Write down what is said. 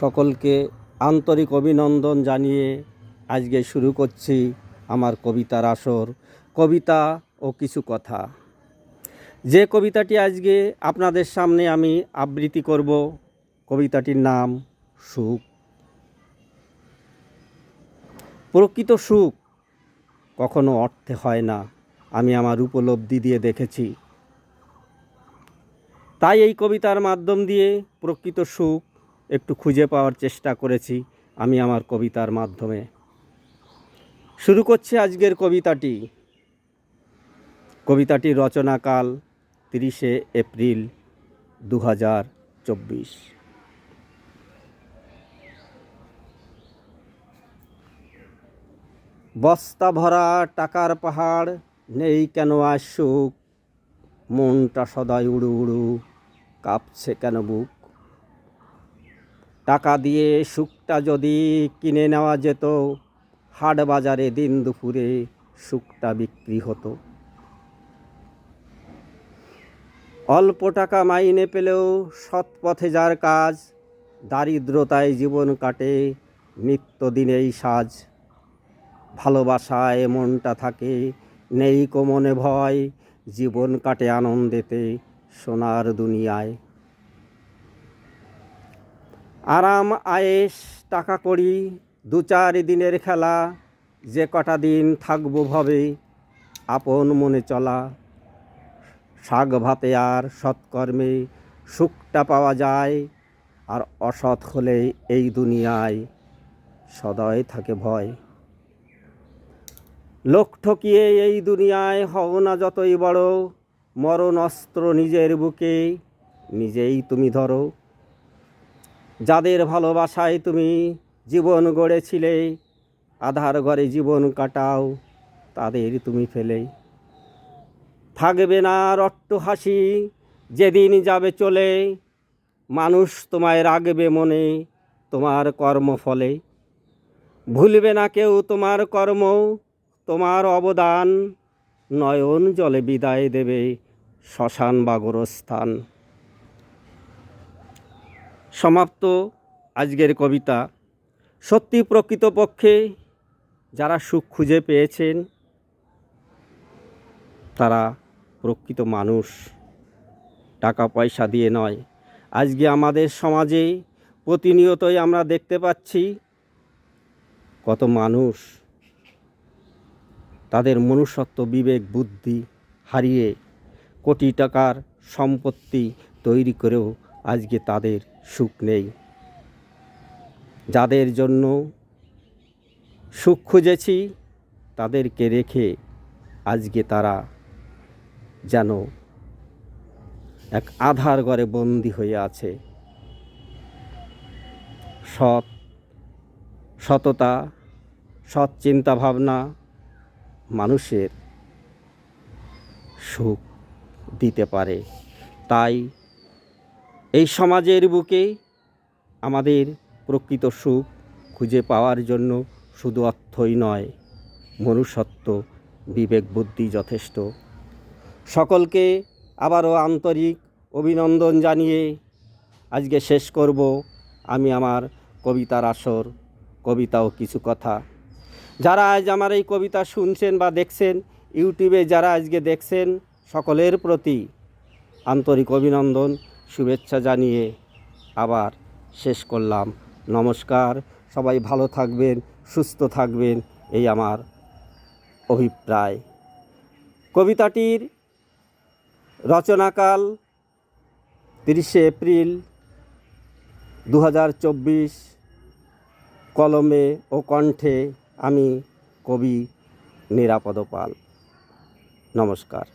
সকলকে আন্তরিক অভিনন্দন জানিয়ে আজকে শুরু করছি আমার কবিতার আসর, কবিতা ও কিছু কথা। যে কবিতাটি আজকে আপনাদের সামনে আমি আবৃত্তি করব, কবিতাটির নাম সুখ। প্রকৃত সুখ কখনো অর্থে হয় না, আমি আমার উপলব্ধি দিয়ে দেখেছি। তাই এই কবিতার মাধ্যম দিয়ে প্রকৃত সুখ একটু খুঁজে পাওয়ার চেষ্টা করেছি আমি আমার কবিতার মাধ্যমে। শুরু করছি আজকের কবিতাটি। কবিতাটির রচনাকাল তিরিশে এপ্রিল দু হাজার চব্বিশ। বস্তা ভরা টাকার পাহাড় নেই কেন আর সুখ? মনটা সদাই উড়ু উড়ু, কাঁপছে কেন বুক? টাকা দিয়ে সুখটা যদি কিনে নেওয়া যেত হাট বাজারে দিন দুপুরে সুখটা বিক্রি হতো। অল্প টাকা মাইনে পেলেও সৎ পথে যার কাজ, দারিদ্রতায় জীবন কাটে নিত্যদিনেই সাজ। ভালোবাসায় মনটা থাকে, নেই কোমনে ভয়, জীবন কাটে আনন্দেতে সোনার দুনিয়ায়। আরাম আয়েস টাকা করি দু চার দিনের খেলা, যে কটা দিন থাকব ভবে, আপন মনে চলা। শাক ভাতে আর সৎকর্মে সুখটা পাওয়া যায়, আর অসৎ হলে এই দুনিয়ায় সদয় থাকে ভয়। লোক ঠকিয়ে এই দুনিয়ায় হও না যতই বড়, মরণ অস্ত্র নিজের বুকে, নিজেই তুমি ধরো। যাদের ভালোবাসায় তুমি জীবন গড়েছিলে, আধার ঘরে জীবন কাটাও, তাদের তুমি ফেলে। থাকবে না রট্ট হাসি, যেদিন যাবে চলে। মানুষ তোমায় রাখবে মনে তোমার কর্মফলে ভুলবে না কেউ তোমার কর্ম, তোমার অবদান। নয়ন জলে বিদায় দেবে শ্মশান বা গোরস্থান সমাপ্ত আজকের কবিতা। সত্যি প্রকৃতপক্ষে যারা সুখ খুঁজে পেয়েছেন, তারা প্রকৃত মানুষ। টাকা পয়সা দিয়ে নয়। আজকে আমাদের সমাজে প্রতিনিয়তই আমরা দেখতে পাচ্ছি কত মানুষ তাদের মনুষ্যত্ব, বিবেক, বুদ্ধি হারিয়ে কোটি টাকার সম্পত্তি তৈরি করেও আজকে তাদের সুখ নেই। যাদের জন্য সুখ খুঁজেছি, তাদেরকে রেখে আজকে তারা যেন এক আধার ঘরে বন্দি হয়ে আছে। সৎ, সততা, সৎ চিন্তা ভাবনা মানুষের সুখ দিতে পারে। তাই এই সমাজের বুকে আমাদের প্রকৃত সুখ খুঁজে পাওয়ার জন্য শুধু অর্থই নয়, মনুষ্যত্ব, বিবেক, বুদ্ধি যথেষ্ট। সকলকে আবারও আন্তরিক অভিনন্দন জানিয়ে আজকে শেষ করব আমি আমার কবিতার আসর, কবিতা ও কিছু কথা। যারা আজ আমার এই কবিতা শুনছেন বা দেখছেন, ইউটিউবে যারা আজকে দেখছেন, সকলের প্রতি আন্তরিক অভিনন্দন। শুভেচ্ছা জানিয়ে আবার শেষ করলাম। নমস্কার, সবাই ভালো থাকবেন, সুস্থ থাকবেন, এই আমার অভিপ্রায়। কবিতাটির রচনাকাল তিরিশে এপ্রিল দু হাজার চব্বিশ। কলমে ও কণ্ঠে আমি কবি নিরাপদ পাল নমস্কার।